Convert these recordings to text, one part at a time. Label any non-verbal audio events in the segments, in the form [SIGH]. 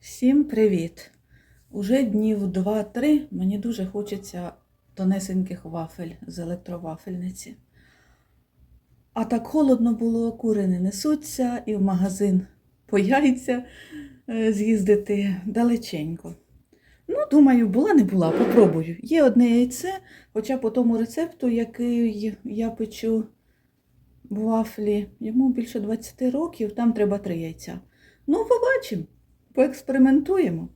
Всім привіт! Уже днів 2-3 мені дуже хочеться тонесеньких вафель з електровафельниці. А так холодно було, кури не несуться, і в магазин по яйця е, з'їздити далеченько. Ну, думаю, була не була, попробую. Є одне яйце, хоча по тому рецепту, який я печу вафлі, йому більше 20 років, там треба три яйця. Ну, побачимо, поекспериментуємо.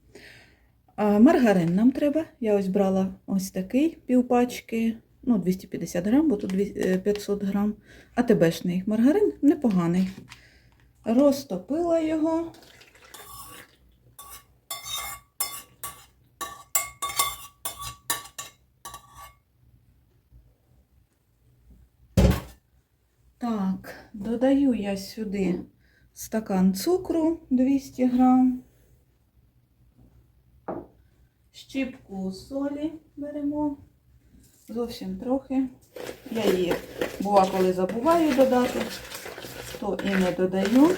А, маргарин нам треба. Я ось брала ось такий півпачки, ну, 250 грам, бо тут е, 500 грам. А АТБшний маргарин непоганий. Розтопила його. Так, додаю я сюди стакан цукру 200 грам, щіпку солі беремо, зовсім трохи. Я її, бува, коли забуваю додати, то і не додаю.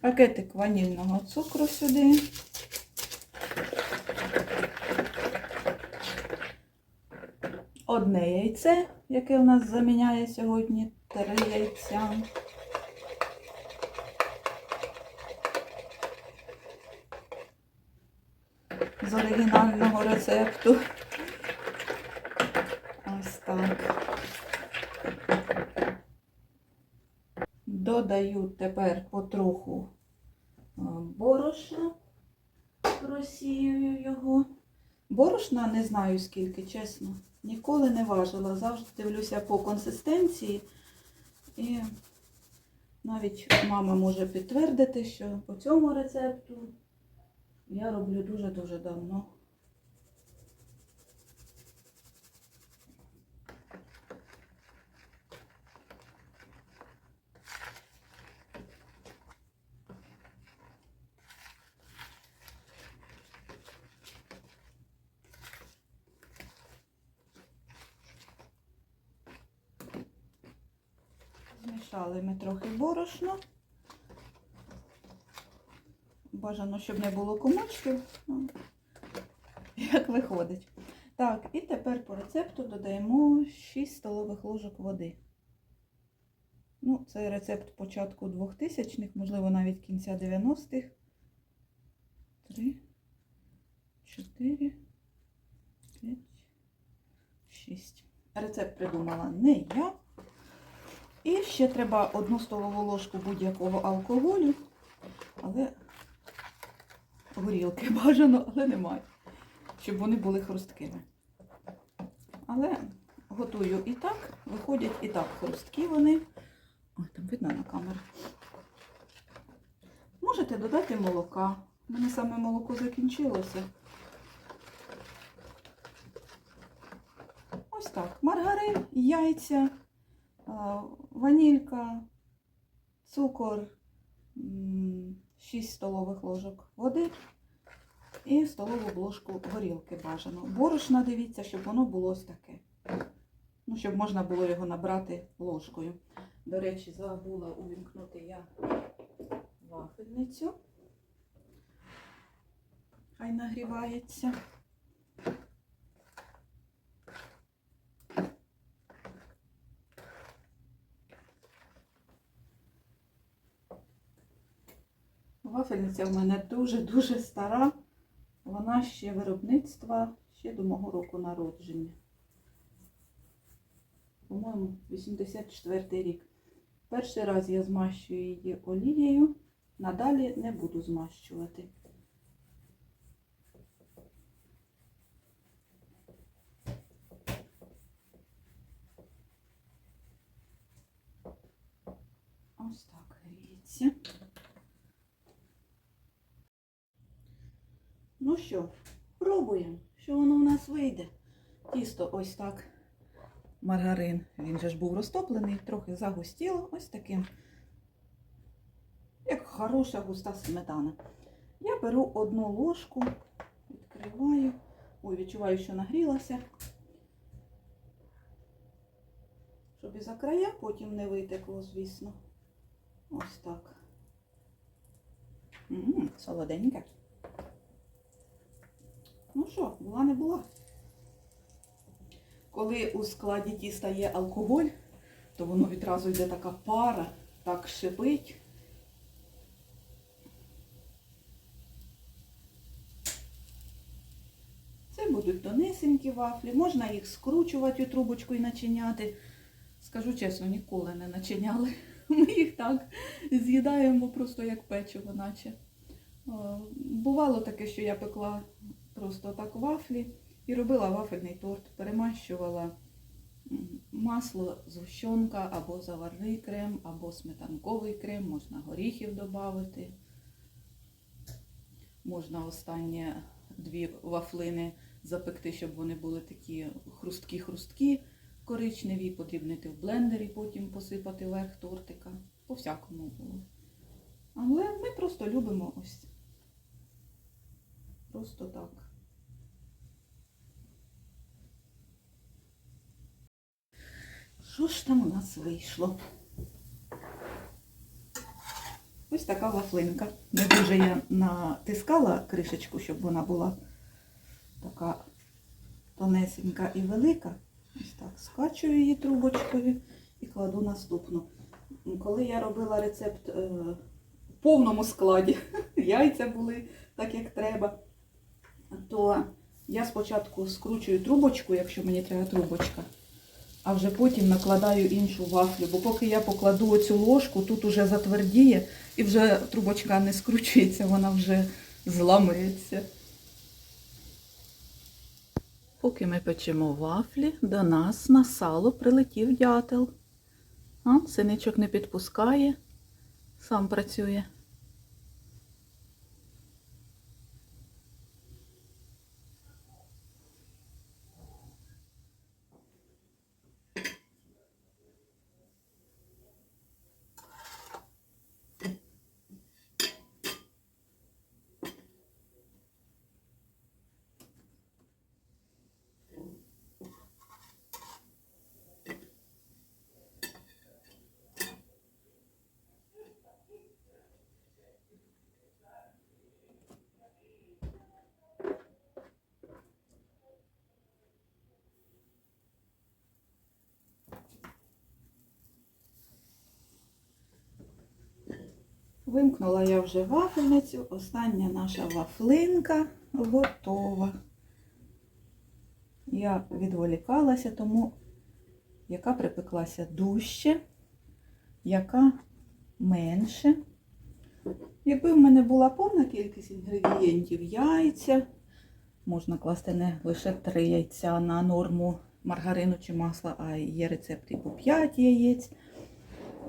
Пакетик ванільного цукру сюди. Одне яйце, яке у нас заміняє сьогодні три яйця. З оригінального рецепту. Ось так. Додаю тепер потроху е, борошна, просіюю його. Борошна не знаю скільки, чесно. Ніколи не важила. Завжди дивлюся по консистенції. І навіть мама може підтвердити, що по цьому рецепту я роблю дуже-дуже давно. Змішали ми трохи борошно. Бажано, щоб не було комочків. Ну, Як виходить. Так, і тепер по рецепту додаємо 6 столових ложок води. Ну, це рецепт початку 2000-х, можливо, навіть кінця 90-х. 3, 4, 5, 6. Рецепт придумала не я. І ще треба одну столову ложку будь-якого алкоголю, але горілки бажано, але немає, щоб вони були хрусткими. Але готую і так, виходять і так хрусткі вони. Ой, там видно на камеру. Можете додати молока. У мене саме молоко закінчилося. Ось так. Маргарин, яйця, а, ванілька, цукор, 6 столових ложок води і столову ложку горілки бажано. Борошна дивіться, щоб воно було ось таке. Ну, щоб можна було його набрати ложкою. До речі, забула увімкнути я вафельницю. Хай нагрівається. Вафельниця в мене дуже-дуже стара. Вона ще виробництва, ще до мого року народження. По-моєму, 84 рік. Перший раз я змащую її олією, надалі не буду змащувати. Ось так гріється. Ну що, пробуємо, що воно у нас вийде. Тісто ось так. Маргарин, він же ж був розтоплений, трохи загустіло, ось таким, як хороша густа сметана. Я беру одну ложку, відкриваю, ой, відчуваю, що нагрілася. щоб і за края потім не витекло, звісно. Ось так. М, солоденьке. Ну що, була не була. Коли у складі тіста є алкоголь, то воно відразу йде така пара, так шипить. Це будуть тонесенькі вафлі. Можна їх скручувати у трубочку і начиняти. Скажу чесно, ніколи не начиняли. [LAUGHS] Ми їх так з'їдаємо просто як печиво, наче. Бувало таке, що я пекла просто так вафлі і робила вафельний торт, перемащувала масло, згущенка або заварний крем, або сметанковий крем, можна горіхів додати. Можна останнє дві вафлини запекти, щоб вони були такі хрусткі-хрусткі, коричневі, подрібнити в блендері, потім посипати верх тортика. По всякому було. Але ми просто любимо ось. Просто так. Що ж там у нас вийшло? Ось така вафлинка. Не дуже я натискала кришечку, щоб вона була така тонесенька і велика. Ось так скачую її трубочкою і кладу наступну. Коли я робила рецепт е, в повному складі, [LAUGHS] яйця були так, як треба, то я спочатку скручую трубочку, якщо мені треба трубочка, а вже потім накладаю іншу вафлю. Бо поки я покладу оцю ложку, тут уже затвердіє і вже трубочка не скручується, вона вже зламується. Поки ми печемо вафлі, до нас на сало прилетів дятел. А, синичок не підпускає, сам працює. Вимкнула я вже вафельницю. Остання наша вафлинка готова. Я відволікалася, тому яка припеклася дужче, яка менше. Якби в мене була повна кількість інгредієнтів, яйця, можна класти не лише 3 яйця на норму маргарину чи масла, а є рецепти по 5 яєць,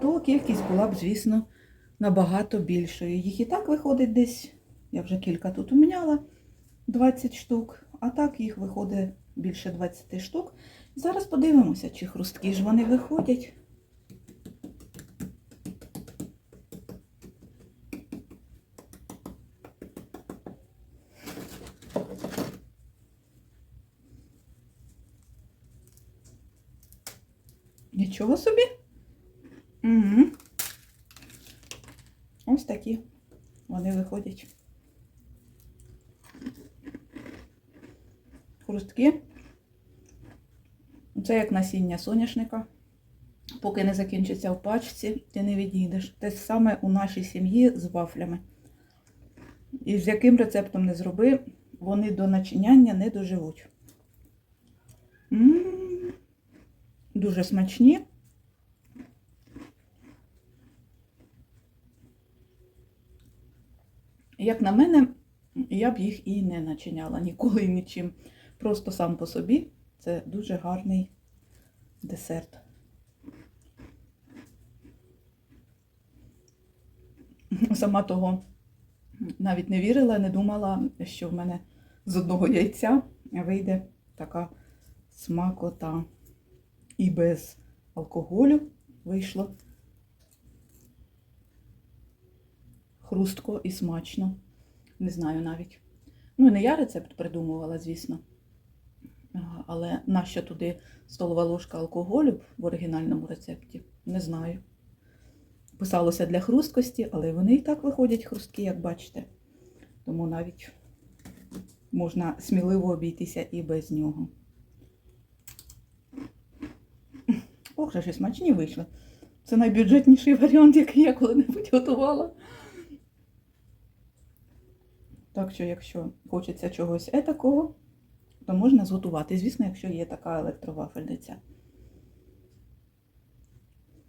то кількість була б, звісно, набагато більшою. Їх і так виходить десь, я вже кілька тут уміняла, 20 штук, а так їх виходить більше 20 штук. Зараз подивимося, чи хрусткі ж вони виходять. Нічого собі. Угу. Такі вони виходять. Хрустки. Це як насіння соняшника. Поки не закінчиться в пачці, ти не відійдеш. Те саме у нашій сім'ї з вафлями. І з яким рецептом не зроби, вони до начиняння не доживуть. М, Дуже смачні. Як на мене, я б їх і не начиняла ніколи нічим. Просто сам по собі це дуже гарний десерт. Сама того навіть не вірила, не думала, що в мене з одного яйця вийде така смакота. І без алкоголю вийшло хрустко і смачно. Не знаю навіть. Ну, не я рецепт придумувала, звісно. Але нащо туди столова ложка алкоголю в оригінальному рецепті? Не знаю. Писалося для хрусткості, але вони і так виходять хрусткі, як бачите. Тому навіть можна сміливо обійтися і без нього. Ох, же ж смачні вийшли. Це найбюджетніший варіант, який я коли-небудь готувала. Так що, якщо хочеться чогось етакого, то можна зготувати. Звісно, якщо є така електровафельниця.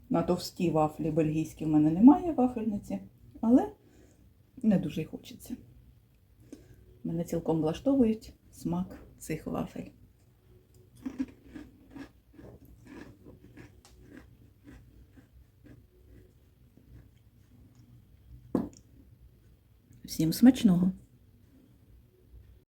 На товсті вафлі бельгійські в мене немає вафельниці, але не дуже й хочеться. Мене цілком влаштовують смак цих вафель. Всім смачного!